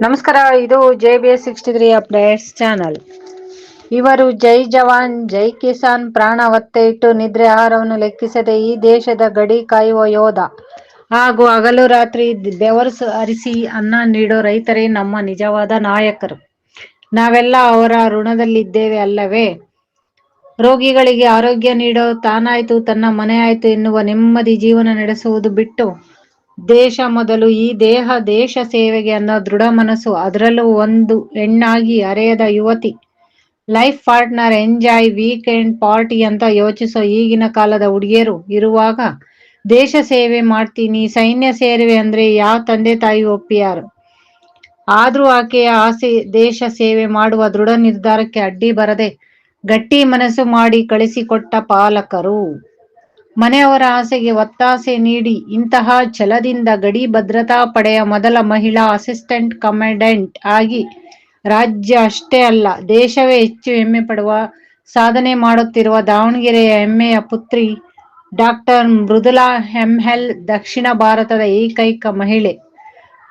ನಮಸ್ಕಾರ, ಇದು J B S sixty three updates channel ಇವರು ಜೈ ಜವಾನ್, ಜೈ ಕಿಸಾನ್, ಪ್ರಾಣ ಒತ್ತೆ ಇಟ್ಟು ನಿದ್ರೆ ಆಹಾರವನ್ನು ಲೆಕ್ಕಿಸದೆ ಈ ದೇಶದ ಗಡಿ ಕಾಯುವ ಯೋಧ. ಹಾಗೂ ಹಗಲು ರಾತ್ರಿ ಬೆವರು ಅರಿಸಿ ಅನ್ನ ನೀಡೋ ರೈತರೇ ನಮ್ಮ ನಿಜವಾದ ನಾಯಕರು. ನಾವೆಲ್ಲ ಅವರ ಋಣದಲ್ಲಿದ್ದೇವೆ ಅಲ್ಲವೇ? ರೋಗಿಗಳಿಗೆ ಆರೋಗ್ಯ ನೀಡೋ ತಾನಾಯ್ತು, ತನ್ನ ಮನೆ ಆಯ್ತು ಎನ್ನುವ ನೆಮ್ಮದಿ ಜೀವನ ನಡೆಸುವುದು ಬಿಟ್ಟು ದೇಶ ಮೊದಲು ಈ ದೇಹ ದೇಶ ಸೇವೆಗೆ ಅನ್ನೋ ದೃಢ ಮನಸ್ಸು ಅದರಲ್ಲೂ ಒಂದು ಹೆಣ್ಣಾಗಿ ಅರೆಯದ ಯುವತಿ. Life partner, enjoy weekend party ಅಂತ ಯೋಚಿಸೋ ಈಗಿನ ಕಾಲದ ಹುಡುಗಿಯರು ಇರುವಾಗ, ದೇಶ ಸೇವೆ ಮಾಡ್ತೀನಿ, ಸೈನ್ಯ ಸೇರಿವೆ ಅಂದ್ರೆ ಯಾವ ತಂದೆ ತಾಯಿ ಒಪ್ಪಿಯಾರು? ಆದ್ರೂ ಆಕೆಯ ಆಸೆ ದೇಶ ಸೇವೆ ಮಾಡುವ ದೃಢ ನಿರ್ಧಾರಕ್ಕೆ ಅಡ್ಡಿ ಬರದೆ ಗಟ್ಟಿ ಮನಸ್ಸು ಮಾಡಿ ಕಳಿಸಿಕೊಟ್ಟ ಪಾಲಕರು. ಮನೆಯವರ ಆಸೆಗೆ ಒತ್ತಾಸೆ ನೀಡಿ ಇಂತಹ ಛಲದಿಂದ ಗಡಿ ಭದ್ರತಾ ಪಡೆಯ ಮೊದಲ ಮಹಿಳಾ ಅಸಿಸ್ಟೆಂಟ್ ಕಮಾಂಡೆಂಟ್ ಆಗಿ ರಾಜ್ಯ ಅಷ್ಟೇ ಅಲ್ಲ, ದೇಶವೇ ಹೆಚ್ಚು ಹೆಮ್ಮೆ ಪಡುವ ಸಾಧನೆ ಮಾಡುತ್ತಿರುವ ದಾವಣಗೆರೆಯ ಹೆಮ್ಮೆಯ ಪುತ್ರಿ ಡಾಕ್ಟರ್ ಮೃದುಲಾ ಹೆಮ್ಹೆಲ್, ದಕ್ಷಿಣ ಭಾರತದ ಏಕೈಕ ಮಹಿಳೆ.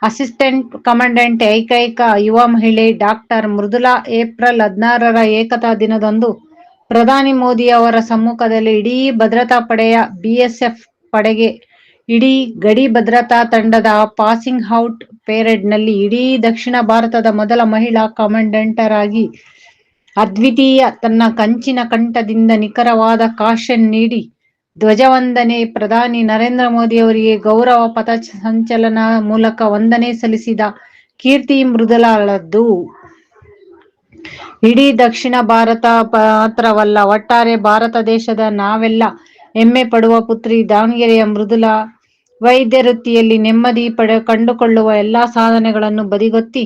ಅಸಿಸ್ಟೆಂಟ್ ಕಮಾಂಡೆಂಟ್ ಏಕೈಕ ಯುವ ಮಹಿಳೆ ಡಾಕ್ಟರ್ ಮೃದುಲಾ ಏಪ್ರಿಲ್ ಹದಿನಾರರ ಏಕತಾ ದಿನದಂದು ಪ್ರಧಾನಿ ಮೋದಿ ಅವರ ಸಮ್ಮುಖದಲ್ಲಿ ಇಡೀ ಭದ್ರತಾ ಪಡೆಯ ಬಿಎಸ್ಎಫ್ ಪಡೆಗೆ ಇಡೀ ಗಡಿ ಭದ್ರತಾ ತಂಡದ ಪಾಸಿಂಗ್ ಔಟ್ ಪೇರೆಡ್ನಲ್ಲಿ ಇಡೀ ದಕ್ಷಿಣ ಭಾರತದ ಮೊದಲ ಮಹಿಳಾ ಕಮಾಂಡೆಂಟರ್ ಆಗಿ ಅದ್ವಿತೀಯ ತನ್ನ ಕಂಚಿನ ಕಂಠದಿಂದ ನಿಖರವಾದ ಕಾಶನ್ ನೀಡಿ ಧ್ವಜವಂದನೆ ಪ್ರಧಾನಿ ನರೇಂದ್ರ ಮೋದಿ ಅವರಿಗೆ ಗೌರವ ಪಥ ಸಂಚಲನ ಮೂಲಕ ವಂದನೆ ಸಲ್ಲಿಸಿದ ಕೀರ್ತಿ ಮೃದುಲಾಳದ್ದು. ಇಡೀ ದಕ್ಷಿಣ ಭಾರತ ಮಾತ್ರವಲ್ಲ, ಒಟ್ಟಾರೆ ಭಾರತ ದೇಶದ ನಾವೆಲ್ಲ ಹೆಮ್ಮೆ ಪಡುವ ಪುತ್ರಿ ದಾವಣಗೆರೆಯ ಮೃದುಲಾ ವೈದ್ಯ ವೃತ್ತಿಯಲ್ಲಿ ನೆಮ್ಮದಿ ಪಡ ಕಂಡುಕೊಳ್ಳುವ ಎಲ್ಲಾ ಸಾಧನೆಗಳನ್ನು ಬದಿಗೊತ್ತಿ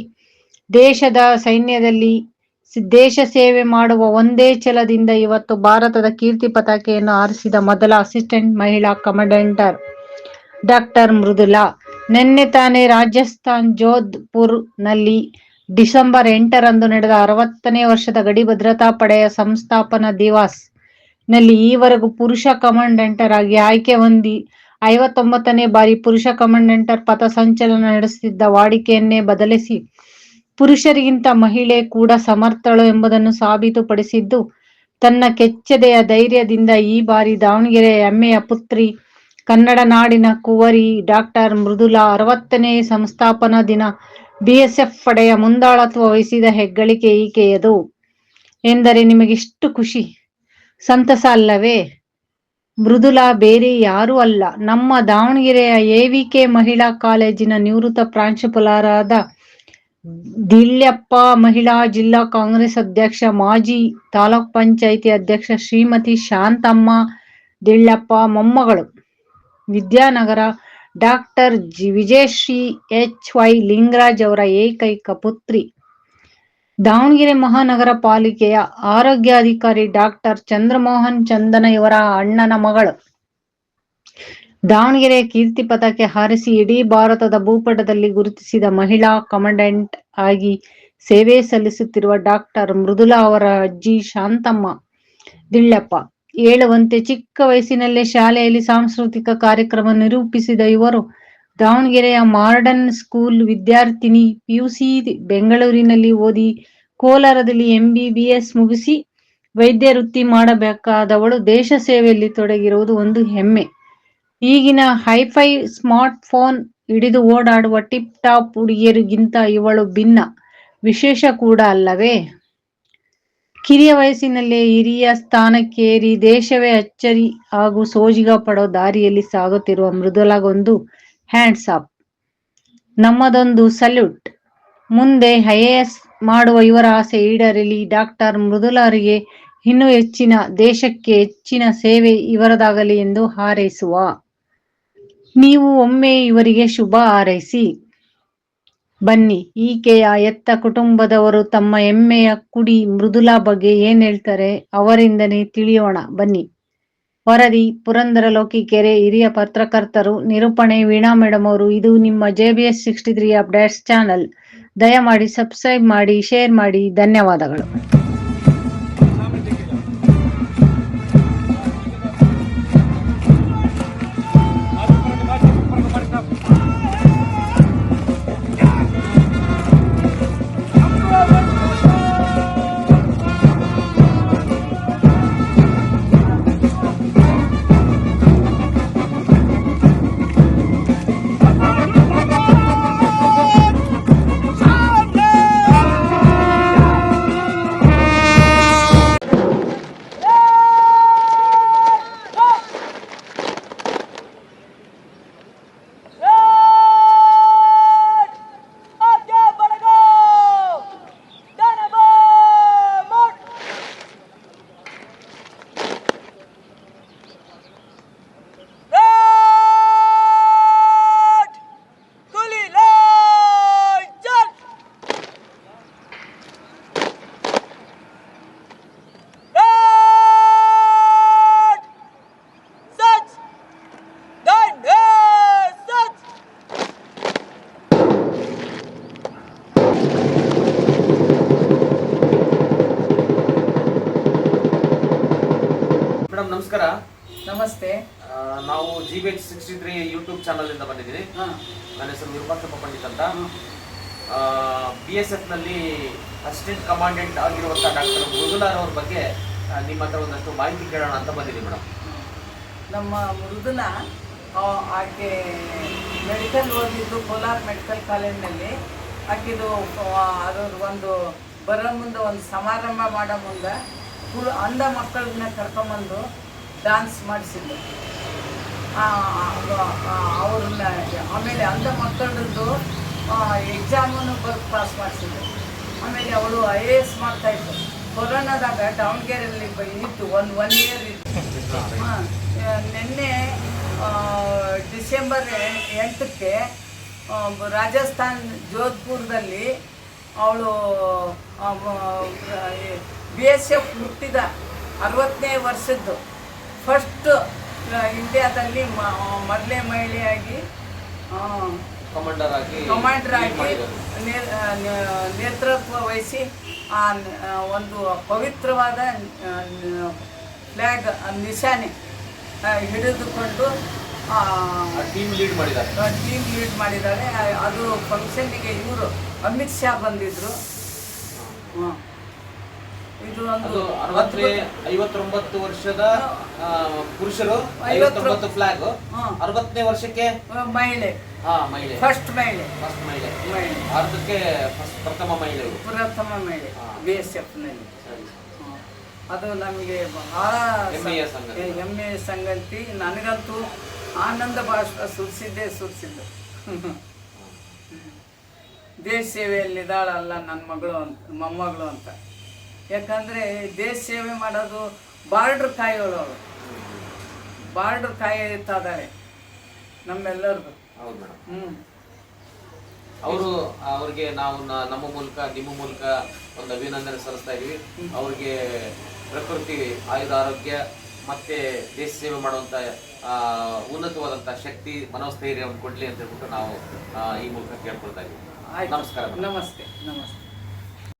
ದೇಶದ ಸೈನ್ಯದಲ್ಲಿ ದೇಶ ಸೇವೆ ಮಾಡುವ ಒಂದೇ ಛಲದಿಂದ ಇವತ್ತು ಭಾರತದ ಕೀರ್ತಿ ಪತಾಕೆಯನ್ನು ಆರಿಸಿದ ಮೊದಲ ಅಸಿಸ್ಟೆಂಟ್ ಮಹಿಳಾ ಕಮಾಂಡೆಂಟರ್ ಡಾಕ್ಟರ್ ಮೃದುಲಾ. ನಿನ್ನೆ ತಾನೇ ರಾಜಸ್ಥಾನ್ ಜೋಧ್ಪುರ್ನಲ್ಲಿ ಡಿಸೆಂಬರ್ ಎಂಟರಂದು ನಡೆದ ಅರವತ್ತನೇ ವರ್ಷದ ಗಡಿ ಭದ್ರತಾ ಪಡೆಯ ಸಂಸ್ಥಾಪನಾ ದಿವಾಸ್ನಲ್ಲಿ ಈವರೆಗೂ ಪುರುಷ ಕಮಾಂಡೆಂಟರ್ ಆಗಿ ಆಯ್ಕೆ ಹೊಂದಿ ಐವತ್ತೊಂಬತ್ತನೇ ಬಾರಿ ಪುರುಷ ಕಮಾಂಡೆಂಟರ್ ಪಥಸಂಚಲನ ನಡೆಸುತ್ತಿದ್ದ ವಾಡಿಕೆಯನ್ನೇ ಬದಲಿಸಿ ಪುರುಷರಿಗಿಂತ ಮಹಿಳೆ ಕೂಡ ಸಮರ್ಥಳು ಎಂಬುದನ್ನು ಸಾಬೀತುಪಡಿಸಿದ್ದು, ತನ್ನ ಕೆಚ್ಚೆದೆಯ ಧೈರ್ಯದಿಂದ ಈ ಬಾರಿ ದಾವಣಗೆರೆ ಹೆಮ್ಮೆಯ ಪುತ್ರಿ, ಕನ್ನಡ ನಾಡಿನ ಕುವರಿ ಡಾಕ್ಟರ್ ಮೃದುಲಾ ಅರವತ್ತನೇ ಸಂಸ್ಥಾಪನಾ ದಿನ ಬಿಎಸ್ಎಫ್ ಪಡೆಯ ಮುಂದಾಳತ್ವ ವಹಿಸಿದ ಹೆಗ್ಗಳಿಕೆ ಈಕೆಯದು ಎಂದರೆ ನಿಮಗಿಷ್ಟು ಖುಷಿ. ಸಂತಸ ಅಲ್ಲವೇ? ಮೃದುಲಾ ಬೇರೆ ಯಾರೂ ಅಲ್ಲ. ನಮ್ಮ ದಾವಣಗೆರೆಯ ಎವಿಕೆ ಮಹಿಳಾ ಕಾಲೇಜಿನ ನಿವೃತ್ತ ಪ್ರಾಂಶುಪಾಲರಾದ ದಿಲ್ಯಪ್ಪ ಮಹಿಳಾ ಜಿಲ್ಲಾ ಕಾಂಗ್ರೆಸ್ ಅಧ್ಯಕ್ಷ, ಮಾಜಿ ತಾಲೂಕ್ ಪಂಚಾಯಿತಿ ಅಧ್ಯಕ್ಷ ಶ್ರೀಮತಿ ಶಾಂತಮ್ಮ, ದಿಳ್ಯಪ್ಪ ಮೊಮ್ಮಗಳು. Vidyanagar doctor G Vijayashree H Y Lingaraj ಅವರ ಏಕೈಕ ಪುತ್ರಿ. ದಾವಣಗೆರೆ ಮಹಾನಗರ ಪಾಲಿಕೆಯ ಆರೋಗ್ಯಾಧಿಕಾರಿ ಡಾಕ್ಟರ್ ಚಂದ್ರಮೋಹನ್ ಚಂದನ ಇವರ ಅಣ್ಣನ ಮಗಳು. ದಾವಣಗೆರೆ ಕೀರ್ತಿ ಪಥಕ್ಕೆ ಹಾರಿಸಿ ಇಡೀ ಭಾರತದ ಭೂಪಟದಲ್ಲಿ ಗುರುತಿಸಿದ ಮಹಿಳಾ ಕಮಾಂಡೆಂಟ್ ಆಗಿ ಸೇವೆ ಸಲ್ಲಿಸುತ್ತಿರುವ ಡಾಕ್ಟರ್ ಮೃದುಲಾ ಅವರ ಅಜ್ಜಿ ಶಾಂತಮ್ಮ ದಿಳ್ಯಪ್ಪ ಹೇಳುವಂತೆ ಚಿಕ್ಕ ವಯಸ್ಸಿನಲ್ಲೇ ಶಾಲೆಯಲ್ಲಿ ಸಾಂಸ್ಕೃತಿಕ ಕಾರ್ಯಕ್ರಮ ನಿರೂಪಿಸಿದ ಇವರು, ದಾವಣಗೆರೆಯ ಮಾರ್ಡನ್ ಸ್ಕೂಲ್ ವಿದ್ಯಾರ್ಥಿನಿ ಪಿಯುಸಿ ಬೆಂಗಳೂರಿನಲ್ಲಿ ಓದಿ ಕೋಲಾರದಲ್ಲಿ ಎಂಬಿಬಿಎಸ್ ಮುಗಿಸಿ ವೈದ್ಯ ವೃತ್ತಿ ಮಾಡಬೇಕಾದವಳು ದೇಶ ಸೇವೆಯಲ್ಲಿ ತೊಡಗಿರುವುದು ಒಂದು ಹೆಮ್ಮೆ. ಈಗಿನ ಹೈಫೈ ಸ್ಮಾರ್ಟ್ ಫೋನ್ ಹಿಡಿದು ಓಡಾಡುವ ಟಿಪ್ ಟಾಪ್ ಹುಡುಗಿಯರಿಗಿಂತ ಇವಳು ಭಿನ್ನ. ವಿಶೇಷ ಕೂಡ ಅಲ್ಲವೇ? ಕಿರಿಯ ವಯಸ್ಸಿನಲ್ಲೇ ಹಿರಿಯ ಸ್ಥಾನಕ್ಕೇರಿ ದೇಶವೇ ಅಚ್ಚರಿ ಹಾಗೂ ಸೋಜಿಗ ಪಡೋ ದಾರಿಯಲ್ಲಿ ಸಾಗುತ್ತಿರುವ ಮೃದುಲಾಗೊಂದು ಹ್ಯಾಂಡ್ಸ್ ಅಪ್ ನಮ್ಮದೊಂದು ಸಲ್ಯೂಟ್. ಮುಂದೆ ಐಎಎಸ್ ಮಾಡುವ ಇವರ ಆಸೆ ಈಡೇರಲಿ. ಡಾಕ್ಟರ್ ಮೃದುಲಾರಿಗೆ ಇನ್ನೂ ಹೆಚ್ಚಿನ ದೇಶಕ್ಕೆ ಹೆಚ್ಚಿನ ಸೇವೆ ಇವರದಾಗಲಿ ಎಂದು ಹಾರೈಸುವ. ನೀವು ಒಮ್ಮೆ ಇವರಿಗೆ ಶುಭ ಹಾರೈಸಿ. ಬನ್ನಿ. ಈಕೆಯ ಎತ್ತ ಕುಟುಂಬದವರು ತಮ್ಮ ಹೆಮ್ಮೆಯ ಕುಡಿ ಮೃದುಲಾ ಬಗ್ಗೆ ಏನ್ ಹೇಳ್ತಾರೆ ಅವರಿಂದನೇ ತಿಳಿಯೋಣ. ಬನ್ನಿ. ವರದಿ, ಪುರಂದರ ಲೋಕಿಕೆರೆ ಹಿರಿಯ ಪತ್ರಕರ್ತರು, ನಿರೂಪಣೆ ವೀಣಾ ಮೇಡಮ್ ಅವರು, ಇದು ನಿಮ್ಮ J B S sixty three updates channel. ದಯಮಾಡಿ ಸಬ್ಸ್ಕ್ರೈಬ್ ಮಾಡಿ, ಶೇರ್ ಮಾಡಿ. ಧನ್ಯವಾದಗಳು. ನಮಸ್ಕಾರ. ನಮಸ್ತೆ. ಆ, ನಾವು G B H sixty three YouTube channel ಇಂದ ಬಂದಿದ್ದೀನಿ ಹಾಂ. ನನ್ನ ಹೆಸರು ವಿರೂಪಾಕ್ಷಪ್ಪ ಪಂಡಿತ್ ಅಂತ. ಬಿ ಎಸ್ ಎಫ್ನಲ್ಲಿ ಅಸಿಸ್ಟೆಂಟ್ ಕಮಾಂಡೆಂಟ್ ಆಗಿರುವಂತಹ ಡಾಕ್ಟರ್ ಮೃದುಲಾರ್ ಅವ್ರ ಬಗ್ಗೆ ಆ, ನಿಮ್ಮ ಹತ್ರ ಒಂದಷ್ಟು ಮಾಹಿತಿ ಕೇಳೋಣ ಅಂತ ಬಂದಿದ್ದೀನಿ ಮೇಡಮ್. ನಮ್ಮ ಮೃದುನ ಆ, ಆಕೆ ಮೆಡಿಕಲ್ ಓದಿದ್ದು ಕೋಲಾರ ಮೆಡಿಕಲ್ ಕಾಲೇಜಿನಲ್ಲಿ ಆಕೆದು ಆ, ಅದ್ರದ್ದು ಒಂದು ಬರೋ ಮುಂದೆ ಒಂದು ಸಮಾರಂಭ ಮಾಡೋ ಮುಂದೆ ಅಂಧ ಮಕ್ಕಳನ್ನ ಕರ್ಕೊಂಬಂದು ಡ್ಯಾನ್ಸ್ ಮಾಡಿಸಿದ್ದು. ಅವ್ರನ್ನ ಆಮೇಲೆ ಅಂಥ ಮಕ್ಕಳದ್ದು ಎಕ್ಸಾಮನ್ನು ಬರ್ಕ್ ಪಾಸ್ ಮಾಡಿಸಿದ್ದೆ. ಆಮೇಲೆ ಅವಳು ಐ ಎ ಎಸ್ ಮಾಡ್ತಾಯಿತ್ತು ಕೊರೋನಾದಾಗ ದಾವಣಗೆರೆಯಲ್ಲಿ ಇತ್ತು ಒಂದು ಒನ್ ಇಯರ್ ಇತ್ತು. ಹಾಂ ನಿನ್ನೆ ಡಿಸೆಂಬರ್ ಎಂಟಕ್ಕೆ ರಾಜಸ್ಥಾನ್ ಜೋಧ್ಪುರದಲ್ಲಿ ಅವಳು ಬಿ ಎಸ್ ಎಫ್ ಹುಟ್ಟಿದ ಅರವತ್ತನೇ ವರ್ಷದ್ದು. ಫಸ್ಟ್ ಇಂಡಿಯಾದಲ್ಲಿ ಮೊದಲೇ ಮಹಿಳೆಯಾಗಿ ಕಮಾಂಡರ್ ಆಗಿ ಕಮಾಂಡರ್ ನೇತೃತ್ವ ವಹಿಸಿ ಆ ಒಂದು ಪವಿತ್ರವಾದ ಫ್ಲ್ಯಾಗ್ ನಿಶಾನೆ ಹಿಡಿದುಕೊಂಡು ಟೀಮ್ ಲೀಡ್ ಮಾಡಿದ್ದಾರೆ. ಟೀಮ್ ಲೀಡ್ ಮಾಡಿದ್ದಾರೆ. ಅದು ಫಂಕ್ಷನ್ನಿಗೆ ಇವರು ಅಮಿತ್ ಶಾ ಬಂದಿದ್ರು. ಹ್ಮ್. ಇದು ಒಂದು ಅರವತ್ತನೇ ಐವತ್ತೊಂಬತ್ತು ವರ್ಷದ ಪುರುಷರು ಐವತ್ತೊಂಬತ್ತು ಫ್ಲಾಗ್. ಅರವತ್ತನೇ ವರ್ಷಕ್ಕೆ? ಮಹಿಳೆ. ಹಾ ಮಹಿಳೆ. ಫಸ್ಟ್ ಮಹಿಳೆ. ಫಸ್ಟ್ ಮಹಿಳೆ. ಭಾರತಕ್ಕೆ ಫಸ್ಟ್ ಪ್ರಥಮ ಮಹಿಳೆ ಪ್ರಥಮ ಮಹಿಳೆ. ಬಿ ಎಸ್ ಎಫ್ನಲ್ಲಿ. ಅದು ನಮಗೆ ಬಹಳ ಹೆಮ್ಮೆಯ ಸಂಗತಿ. ನನಗಂತೂ ಆನಂದ ಭಾಷಣ ಸುರಿಸಿದ್ದೇ ಸುರಿಸಿದ್ದು. ದೇಶ ಸೇವೆಯಲ್ಲಿದ್ದಾಳಲ್ಲ ನನ್ನ ಮಗಳು ಅಂತ ಮೊಮ್ಮಗಳು ಅಂತ. ಯಾಕಂದರೆ ದೇಶ ಸೇವೆ ಮಾಡೋದು ಬಾರ್ಡ್ರ್ ಕಾಯೋಳು ಅವಳು ಬಾರ್ಡ್ರ್ ಕಾಯುತ್ತಾ ಇದ್ದಾಳೆ ನಮ್ಮೆಲ್ಲರದು. ಹೌದು ಮೇಡಮ್ ಹ್ಞೂ ಅವರು ಅವ್ರಿಗೆ ನಾವು ನಮ್ಮ ಮೂಲಕ ನಿಮ್ಮ ಮೂಲಕ ಒಂದು ಅಭಿನಂದನೆ ಸಲ್ಲಿಸ್ತಾ ಇದೀವಿ ಅವ್ರಿಗೆ ಪ್ರಕೃತಿ ಆಯುಧ ಆರೋಗ್ಯ ಮತ್ತೆ ದೇಶ ಸೇವೆ ಮಾಡುವಂತ ಉನ್ನತವಾದಂಥ ಉನ್ನತವಾದಂತ ಶಕ್ತಿ ಮನೋಸ್ಥೈರ್ಯವನ್ನು ಕೊಡ್ಲಿ ಅಂತ ಹೇಳ್ಬಿಟ್ಟು ನಾವು ಈ ಮೂಲಕ ಕೇಳ್ಕೊಳ್ತಾ ಇದೀವಿ ನಮಸ್ಕಾರ ನಮಸ್ತೆ ನಮಸ್ತೆ.